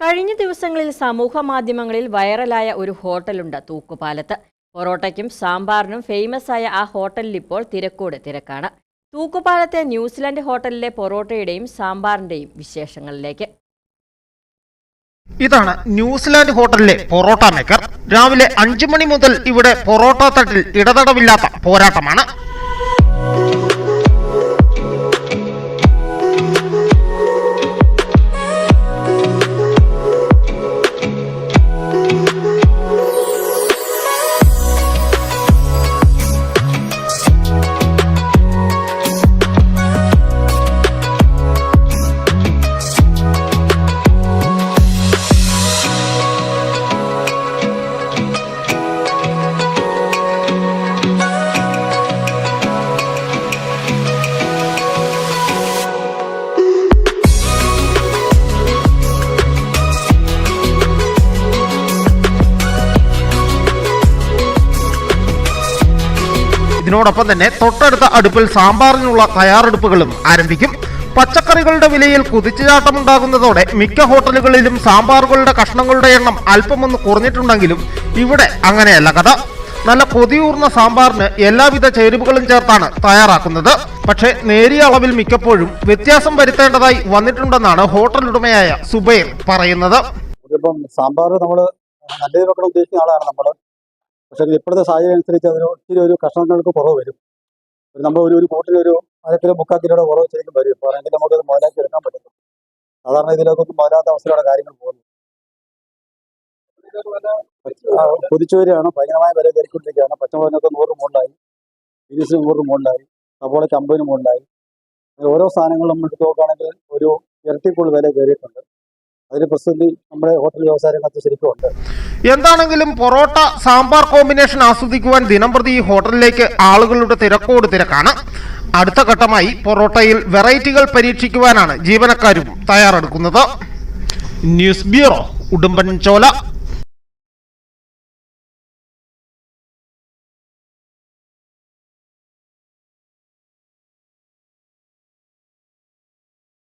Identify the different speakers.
Speaker 1: കഴിഞ്ഞ ദിവസങ്ങളിൽ സമൂഹ മാധ്യമങ്ങളിൽ വൈറലായ ഒരു ഹോട്ടലുണ്ട് തൂക്കുപാലത്ത്. പൊറോട്ടയ്ക്കും സാമ്പാറിനും ഫേമസ് ആയ ആ ഹോട്ടലിൽ ഇപ്പോൾ തിരക്കോട് തിരക്കാണ്. തൂക്കുപാലത്തെ ന്യൂസിലാൻഡ് ഹോട്ടലിലെ പൊറോട്ടയുടെയും സാമ്പാറിന്റെയും വിശേഷങ്ങളിലേക്ക്.
Speaker 2: ഇതാണ് ന്യൂസിലാൻഡ് ഹോട്ടലിലെ പൊറോട്ട മേക്കർ. രാവിലെ അഞ്ചു മണി മുതൽ ഇവിടെ പൊറോട്ട തട്ടിൽ ഇടതടവില്ലാത്ത പോരാട്ടമാണ്. ഇതിനോടൊപ്പം തന്നെ തൊട്ടടുത്ത അടുപ്പിൽ സാമ്പാറിനുള്ള തയ്യാറെടുപ്പുകളും ആരംഭിക്കും. പച്ചക്കറികളുടെ വിലയിൽ കുതിച്ചുചാട്ടമുണ്ടാകുന്നതോടെ മിക്ക ഹോട്ടലുകളിലും സാമ്പാറുകളുടെ കഷ്ണങ്ങളുടെ എണ്ണം അല്പമൊന്ന് കുറഞ്ഞിട്ടുണ്ടെങ്കിലും ഇവിടെ അങ്ങനെയല്ല കഥ. നല്ല കൊതിയൂർന്ന സാമ്പാറിന് എല്ലാവിധ ചേരുവകളും ചേർത്താണ് തയ്യാറാക്കുന്നത്. പക്ഷേ നേരിയ അളവിൽ മിക്കപ്പോഴും വ്യത്യാസം വരുത്തേണ്ടതായി വന്നിട്ടുണ്ടെന്നാണ് ഹോട്ടൽ ഉടമയായ സുബൈർ പറയുന്നത്.
Speaker 3: സാമ്പാർ നമ്മൾ നല്ല രീതിയിലൊക്കെ ഉദ്ദേശിക്കുന്ന ആളാണ് നമ്മൾ പക്ഷേ ഇപ്പോഴത്തെ സാഹചര്യം അനുസരിച്ച് അതിന് ഒത്തിരി ഒരു കഷ്ണങ്ങൾക്ക് കുറവ് വരും. ഒരു നമ്മൾ ഒരു ഒരു കൂട്ടിന് ഒരു അര കിലോ മുക്കാൽ കിലോയുടെ കുറവ് ശരിക്കും വരും. ഇപ്പോൾ ആണെങ്കിൽ നമുക്കത് മുതലാക്കി എടുക്കാൻ പറ്റും സാധാരണ ഇതിലേക്കൊന്നും മുതലാത്ത അവസ്ഥയിലാണ് കാര്യങ്ങൾ പോകുന്നത്. ആ, കുതിച്ചുവരികയാണ് ഭയങ്കരമായ വില കയറിക്കൊണ്ടിരിക്കുകയാണ്. പച്ചമുളകിനൊക്കെ നൂറ് മുകളിലായി ബീൻസിന് നൂറ് മുകളിലായി സവോളയ്ക്ക് അമ്പതിന് മുകളിലായി. ഓരോ സാധനങ്ങളും നമ്മൾ എടുത്ത് നോക്കുകയാണെങ്കിൽ ഒരു ഇരട്ടിക്കുള്ള വില കയറിയിട്ടുണ്ട്. അതിന് പ്രസിദ്ധി നമ്മുടെ ഹോട്ടൽ വ്യവസായ രംഗത്ത് ശരിക്കും ഉണ്ട്
Speaker 2: എന്താണെങ്കിലും പൊറോട്ട സാമ്പാർ കോമ്പിനേഷൻ ആസ്വദിക്കുവാൻ ദിനംപ്രതി ഈ ഹോട്ടലിലേക്ക് ആളുകളുടെ തിരക്കോട് തിരക്കാണ്. അടുത്ത ഘട്ടമായി പൊറോട്ടയിൽ വെറൈറ്റികൾ പരീക്ഷിക്കുവാനാണ് ജീവനക്കാരും തയ്യാറെടുക്കുന്നത്. News bureau Udumbanchola.